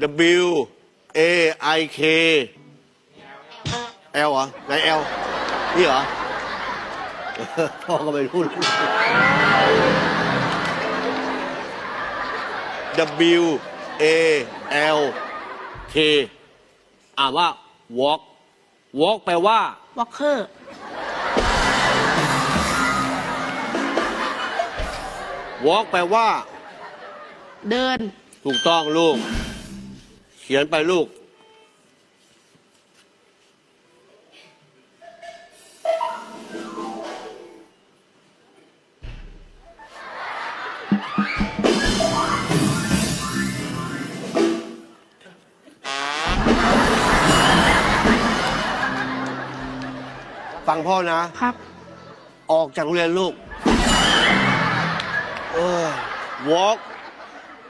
W A I K L เหรอไหน L นี่เหรอ พ่อก็ไม่รู้ W A L K อ่านว่า walk walk แปลว่า วอลเคอร์ walk แปลว่า เดิน ถูกต้องลูกเขียนไปลูก ฟังพ่อนะ ครับ ออกจากโรงเรียนลูก เออ walk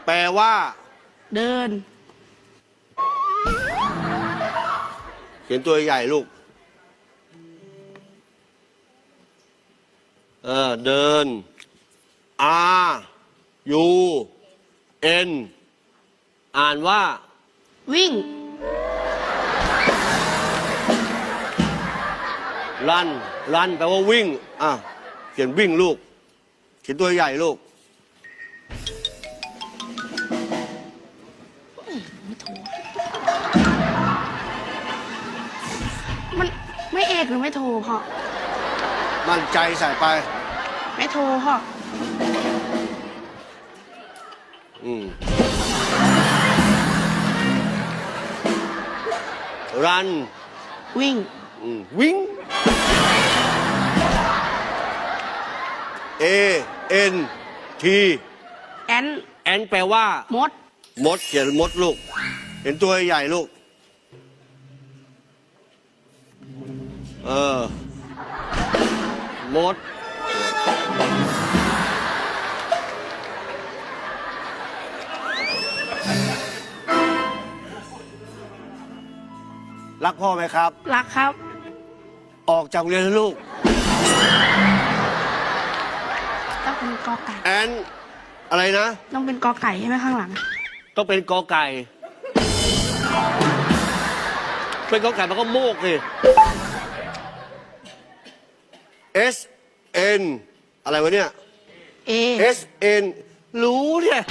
แปลว่า เดิน เขียนตัวใหญ่ลูก เออ เดิน R U N อ่านว่า วิ่ง รัน รันแปลว่าวิ่ง อะ เขียนวิ่งลูก เขียนตัวใหญ่ลูกมั นไม่เอกหรือไม่โทรพ่อ มั่นใจใส่ไป ไม่โทรพ่อ อืม รัน วิ่ง อืม วิ่ง A N T แอน แอนแปลว่ามด มดเขียนมดลูก เห็นตัวใหญ่ลูก เออมดรักพ่อไหมครับ รักครับ ออกจากโรงเรียนเถอะลูก ต้องเป็นกอไก่ แอนอะไรนะ ต้องเป็นกอไก่ใช่ไหมข้างหลัง ต้องเป็นกอไก่ เป็นกอไก่มันก็โมกสิ S N อะไรวะเนี่ย เอ S N รู้เนี่ย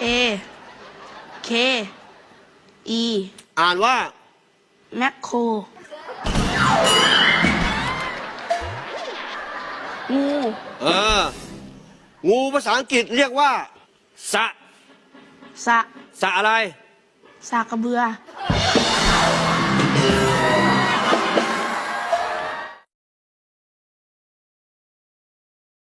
เอ เค อีอ่านว่า แมคโครงูเออ งูภาษาอังกฤษเรียกว่า สะ สะ สะอะไร สากระเบือ